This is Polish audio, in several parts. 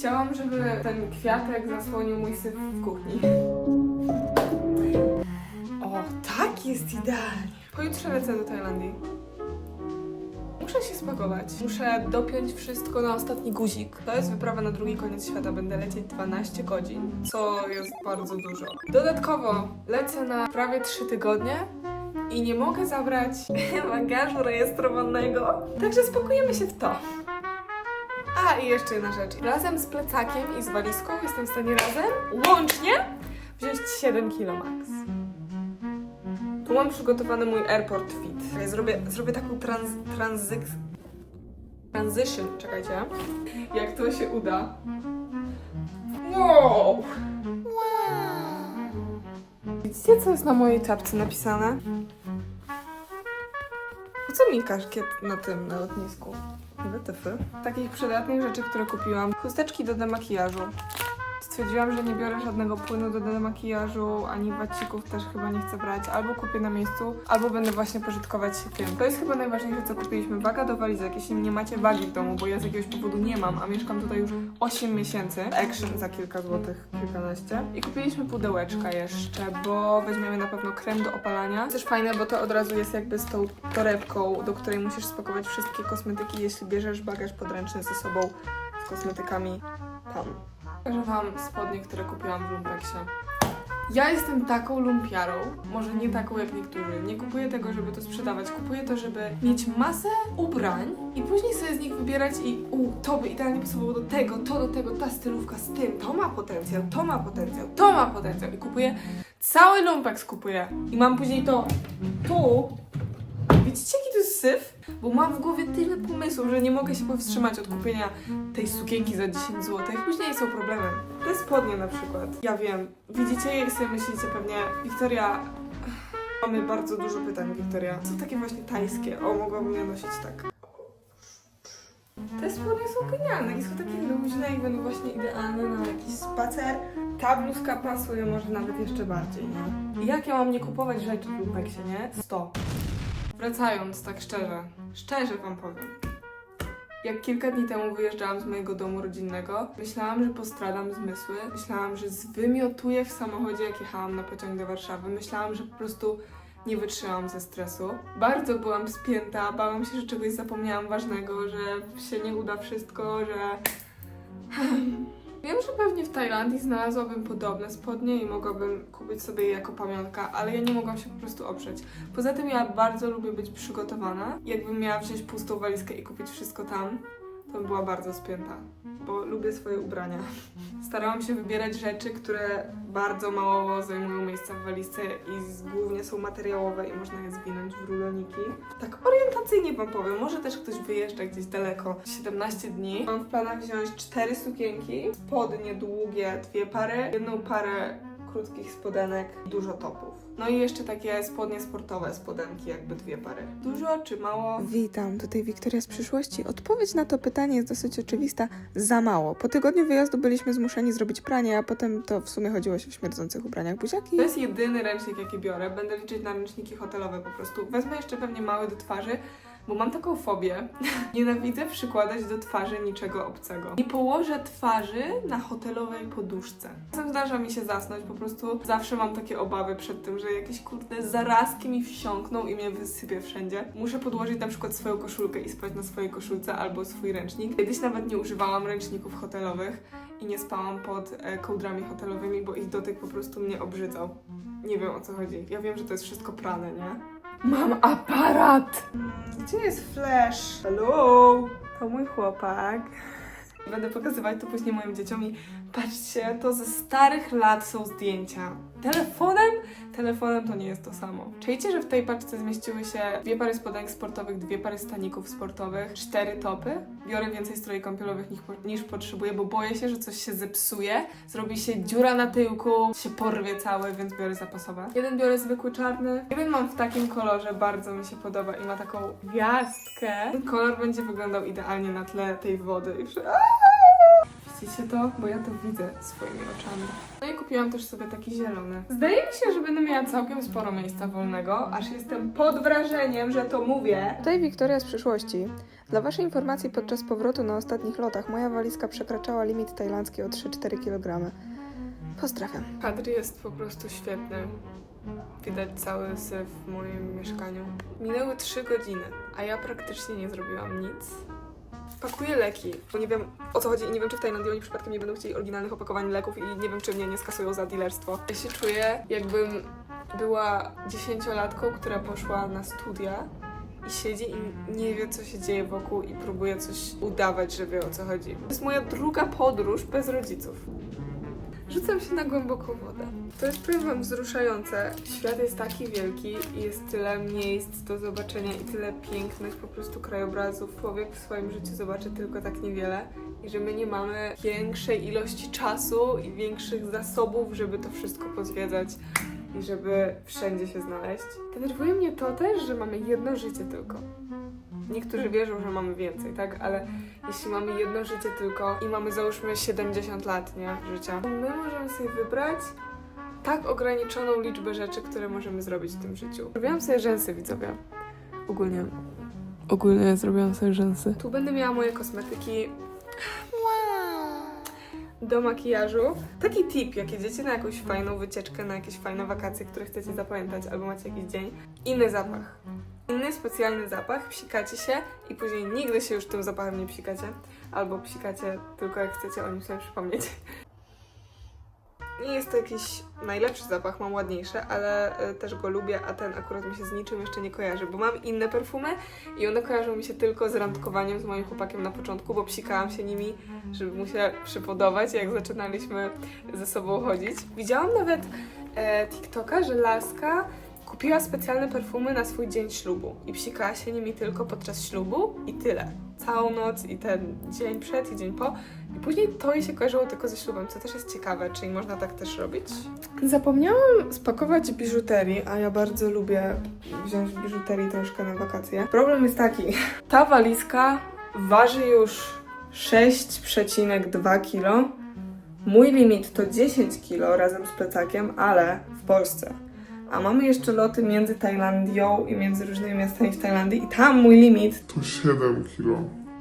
Chciałam, żeby ten kwiatek zasłonił mój syf w kuchni. O, tak jest idealnie. Pojutrze lecę do Tajlandii. Muszę się spakować. Muszę dopiąć wszystko na ostatni guzik. To jest wyprawa na drugi koniec świata. Będę lecieć 12 godzin, co jest bardzo dużo. Dodatkowo lecę na prawie 3 tygodnie i nie mogę zabrać bagażu rejestrowanego. Także spakujemy się w to. A i jeszcze jedna rzecz. Razem z plecakiem i z walizką jestem w stanie razem łącznie wziąć 7 kg max. Tu mam przygotowany mój airport fit. Ja zrobię, zrobię taką trans, tranzyk, transition, czekajcie, jak to się uda. Wow! Widzicie, co jest na mojej czapce napisane? Po co mi kaszkiet na tym, na lotnisku? WTF. Takich przydatnych rzeczy, które kupiłam. Chusteczki do demakijażu. Stwierdziłam, że nie biorę żadnego płynu do demakijażu, ani wacików też chyba nie chcę brać. Albo kupię na miejscu, albo będę właśnie pożytkować się tym. To jest chyba najważniejsze, co kupiliśmy. Waga do walizek. Jeśli nie macie wagi w domu, bo ja z jakiegoś powodu nie mam, a mieszkam tutaj już 8 miesięcy. Action za kilka złotych, kilkanaście. I kupiliśmy pudełeczka jeszcze, bo weźmiemy na pewno krem do opalania. Też fajne, bo to od razu jest jakby z tą torebką, do której musisz spakować wszystkie kosmetyki, jeśli bierzesz bagaż podręczny ze sobą z kosmetykami tam. Pokażę Wam spodnie, które kupiłam w Lumpeksie. Ja jestem taką lumpiarą, może nie taką jak niektórzy. Nie kupuję tego, żeby to sprzedawać. Kupuję to, żeby mieć masę ubrań i później sobie z nich wybierać i u, to by idealnie pasowało do tego, to do tego, ta stylówka z tym, to ma potencjał, to ma potencjał, to ma potencjał. I kupuję, cały lumpeks kupuję. I mam później to tu. Widzicie, jaki syf? Bo mam w głowie tyle pomysłów, że nie mogę się powstrzymać od kupienia tej sukienki za 10 zł. Później są problemem. Te spodnie na przykład. Ja wiem. Widzicie, jak sobie myślicie pewnie, Wiktoria... Mamy bardzo dużo pytań, Wiktoria. Co takie właśnie tajskie? O, mogłabym je nosić tak. Te spodnie są genialne i są takie luźne i będą właśnie idealne na jakiś spacer. Ta bluzka pasuje może nawet jeszcze bardziej, nie? Jak ja mam nie kupować rzeczy w Lumpeksie, nie? 100. Wracając, tak szczerze, szczerze wam powiem. Jak kilka dni temu wyjeżdżałam z mojego domu rodzinnego, myślałam, że postradam zmysły. Myślałam, że zwymiotuję w samochodzie, jak jechałam na pociąg do Warszawy. Myślałam, że po prostu nie wytrzymałam ze stresu. Bardzo byłam spięta, bałam się, że czegoś zapomniałam ważnego, że się nie uda wszystko, że... Wiem, że pewnie w Tajlandii znalazłabym podobne spodnie i mogłabym kupić sobie je jako pamiątka, ale ja nie mogłam się po prostu oprzeć. Poza tym ja bardzo lubię być przygotowana. Jakbym miała wziąć pustą walizkę i kupić wszystko tam, to bym była bardzo spięta, bo lubię swoje ubrania. Starałam się wybierać rzeczy, które bardzo mało zajmują miejsca w walizce i głównie są materiałowe i można je zwinąć w ruloniki. Tak orientacyjnie wam powiem, może też ktoś wyjeżdża gdzieś daleko. 17 dni. Mam w planach wziąć cztery sukienki, spodnie długie, dwie pary, jedną parę krótkich spodenek, dużo topów. No i jeszcze takie spodnie sportowe, spodenki, jakby dwie pary. Dużo czy mało? Witam, tutaj Wiktoria z przyszłości. Odpowiedź na to pytanie jest dosyć oczywista. Za mało. Po tygodniu wyjazdu byliśmy zmuszeni zrobić pranie, a potem to w sumie chodziło się w śmierdzących ubraniach buziaki. To jest jedyny ręcznik, jaki biorę. Będę liczyć na ręczniki hotelowe po prostu. Wezmę jeszcze pewnie mały do twarzy, bo mam taką fobię. Nienawidzę przykładać do twarzy niczego obcego. Nie położę twarzy na hotelowej poduszce. Czasem zdarza mi się zasnąć, po prostu zawsze mam takie obawy przed tym, że jakieś kurde zarazki mi wsiąkną i mnie wysypie wszędzie. Muszę podłożyć na przykład swoją koszulkę i spać na swojej koszulce albo swój ręcznik. Kiedyś nawet nie używałam ręczników hotelowych i nie spałam pod e, kołdrami hotelowymi, bo ich dotyk po prostu mnie obrzydzał. Nie wiem o co chodzi. Ja wiem, że to jest wszystko prane, nie? Mam aparat! Gdzie jest flash? Hello! To mój chłopak. Będę pokazywać to później moim dzieciom i patrzcie, to ze starych lat są zdjęcia. Telefonem? Telefonem to nie jest to samo. Czujecie, że w tej paczce zmieściły się dwie pary spodenek sportowych, dwie pary staników sportowych, cztery topy? Biorę więcej stroi kąpielowych niż, niż potrzebuję, bo boję się, że coś się zepsuje, zrobi się dziura na tyłku, się porwie cały, więc biorę zapasowe. Jeden biorę zwykły czarny, jeden mam w takim kolorze, bardzo mi się podoba i ma taką gwiazdkę. Ten kolor będzie wyglądał idealnie na tle tej wody. I przy... Aaaa! Widzicie to? Bo ja to widzę swoimi oczami. No i kupiłam też sobie taki zielony. Zdaje mi się, że będę miała całkiem sporo miejsca wolnego, aż jestem pod wrażeniem, że to mówię. Tutaj Wiktoria z przyszłości. Dla Waszej informacji, podczas powrotu na ostatnich lotach moja walizka przekraczała limit tajlandzki o 3-4 kg. Pozdrawiam. Kadr jest po prostu świetny. Widać cały syf w moim mieszkaniu. Minęły 3 godziny, a ja praktycznie nie zrobiłam nic. Pakuję leki, bo nie wiem o co chodzi i nie wiem, czy w Tajlandii oni przypadkiem nie będą chcieli oryginalnych opakowań leków i nie wiem, czy mnie nie skasują za dealerstwo. Ja się czuję, jakbym była dziesięciolatką, która poszła na studia i siedzi i nie wie, co się dzieje wokół i próbuje coś udawać, że wie o co chodzi. To jest moja druga podróż bez rodziców. Rzucam się na głęboką wodę. To jest, powiem wam, wzruszające. Świat jest taki wielki i jest tyle miejsc do zobaczenia i tyle pięknych po prostu krajobrazów. Człowiek w swoim życiu zobaczy tylko tak niewiele i że my nie mamy większej ilości czasu i większych zasobów, żeby to wszystko pozwiedzać i żeby wszędzie się znaleźć. Denerwuje mnie to też, że mamy jedno życie tylko. Niektórzy wierzą, że mamy więcej, tak? Ale jeśli mamy jedno życie tylko i mamy załóżmy 70 lat, nie? Życia, to my możemy sobie wybrać tak ograniczoną liczbę rzeczy, które możemy zrobić w tym życiu. Zrobiłam sobie rzęsy, widzowie. Ogólnie. Ogólnie zrobiłam sobie rzęsy. Tu będę miała moje kosmetyki do makijażu. Taki tip, jak jedziecie na jakąś fajną wycieczkę, na jakieś fajne wakacje, które chcecie zapamiętać, albo macie jakiś dzień. Inny zapach. Inny specjalny zapach, psikacie się i później nigdy się już tym zapachem nie psikacie. Albo psikacie tylko jak chcecie o nim sobie przypomnieć. Nie jest to jakiś najlepszy zapach, mam ładniejsze, ale y, też go lubię, a ten akurat mi się z niczym jeszcze nie kojarzy, bo mam inne perfumy i one kojarzą mi się tylko z randkowaniem z moim chłopakiem na początku, bo psikałam się nimi, żeby mu się przypodobać, jak zaczynaliśmy ze sobą chodzić. Widziałam nawet e, TikToka, że laska kupiła specjalne perfumy na swój dzień ślubu i psikała się nimi tylko podczas ślubu i tyle. Całą noc i ten dzień przed i dzień po. I później to jej się kojarzyło tylko ze ślubem, co też jest ciekawe, czyli można tak też robić. Zapomniałam spakować biżuterii, a ja bardzo lubię wziąć biżuterii troszkę na wakacje. Problem jest taki, ta walizka waży już 6,2 kg. Mój limit to 10 kg razem z plecakiem, ale w Polsce. A mamy jeszcze loty między Tajlandią i między różnymi miastami w Tajlandii i tam mój limit To 7 kilo.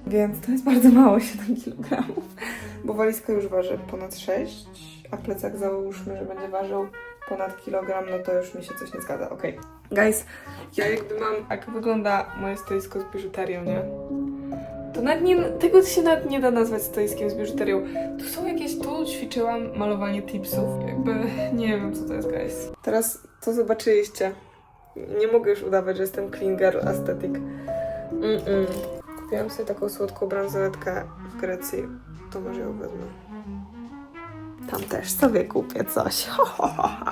więc to jest bardzo mało 7 kg. Bo walizka już waży ponad 6, a plecak załóżmy, że będzie ważył ponad kilogram, no to już mi się coś nie zgadza. Okej. Guys, ja jakby mam, jak wygląda moje stoisko z biżuterią, nie? To nawet nie, tego się nawet nie da nazwać stoiskiem z biżuterią. Tu są jakieś, tu ćwiczyłam malowanie tipsów. Jakby nie wiem co to jest, guys. Teraz to zobaczyliście. Nie mogę już udawać, że jestem clean girl aesthetic. Mm-mm. Kupiłam sobie taką słodką bransoletkę w Grecji. To może ją wezmę. Tam też sobie kupię coś. Ho, ho, ho.